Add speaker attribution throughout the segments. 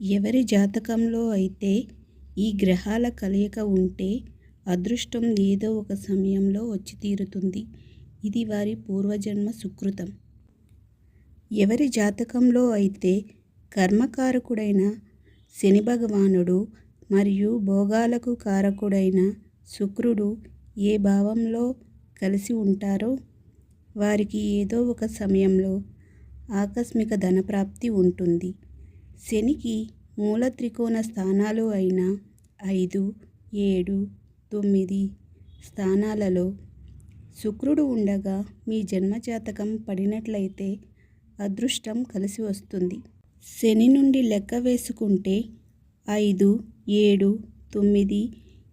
Speaker 1: ఎవరి జాతకంలో అయితే ఈ గ్రహాల కలయిక ఉంటే అదృష్టం ఏదో ఒక సమయంలో వచ్చి తీరుతుంది. ఇది వారి పూర్వజన్మ సుకృతం. ఎవరి జాతకంలో అయితే కర్మకారకుడైన శని భగవానుడు మరియు భోగాలకు కారకుడైన శుక్రుడు ఏ భావంలో కలిసి ఉంటారో వారికి ఏదో ఒక సమయంలో ఆకస్మిక ధనప్రాప్తి ఉంటుంది. శనికి మూల త్రికోణ స్థానాలు అయిన ఐదు ఏడు తొమ్మిది స్థానాలలో శుక్రుడు ఉండగా మీ జన్మజాతకం పడినట్లయితే అదృష్టం కలిసి వస్తుంది. శని నుండి లెక్క వేసుకుంటే ఐదు ఏడు తొమ్మిది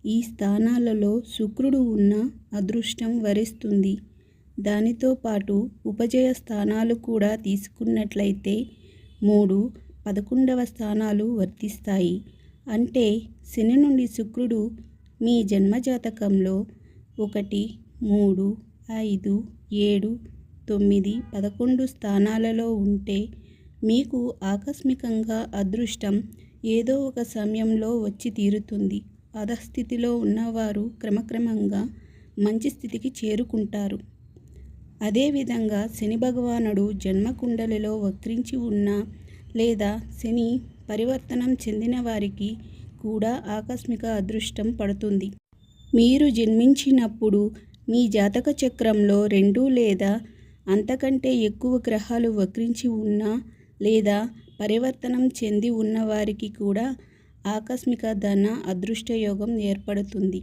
Speaker 1: ఈ స్థానాలలో శుక్రుడు ఉన్న అదృష్టం వరిస్తుంది. దానితో పాటు ఉపజయ స్థానాలు కూడా తీసుకున్నట్లయితే మూడు పదకొండవ స్థానాలు వర్తిస్తాయి. అంటే శని నుండి శుక్రుడు మీ జన్మజాతకంలో ఒకటి మూడు ఐదు ఏడు తొమ్మిది పదకొండు స్థానాలలో ఉంటే మీకు ఆకస్మికంగా అదృష్టం ఏదో ఒక సమయంలో వచ్చి తీరుతుంది. అధస్థితిలో ఉన్నవారు క్రమక్రమంగా మంచి స్థితికి చేరుకుంటారు. అదేవిధంగా శని భగవానుడు జన్మకుండలిలో వక్రించి ఉన్న లేదా శని పరివర్తనం చెందిన వారికి కూడా ఆకస్మిక అదృష్టం పడుతుంది. మీరు జన్మించినప్పుడు మీ జాతక చక్రంలో రెండు లేదా అంతకంటే ఎక్కువ గ్రహాలు వక్రించి ఉన్న లేదా పరివర్తనం చెంది ఉన్నవారికి కూడా ఆకస్మిక ధన అదృష్టయోగం ఏర్పడుతుంది.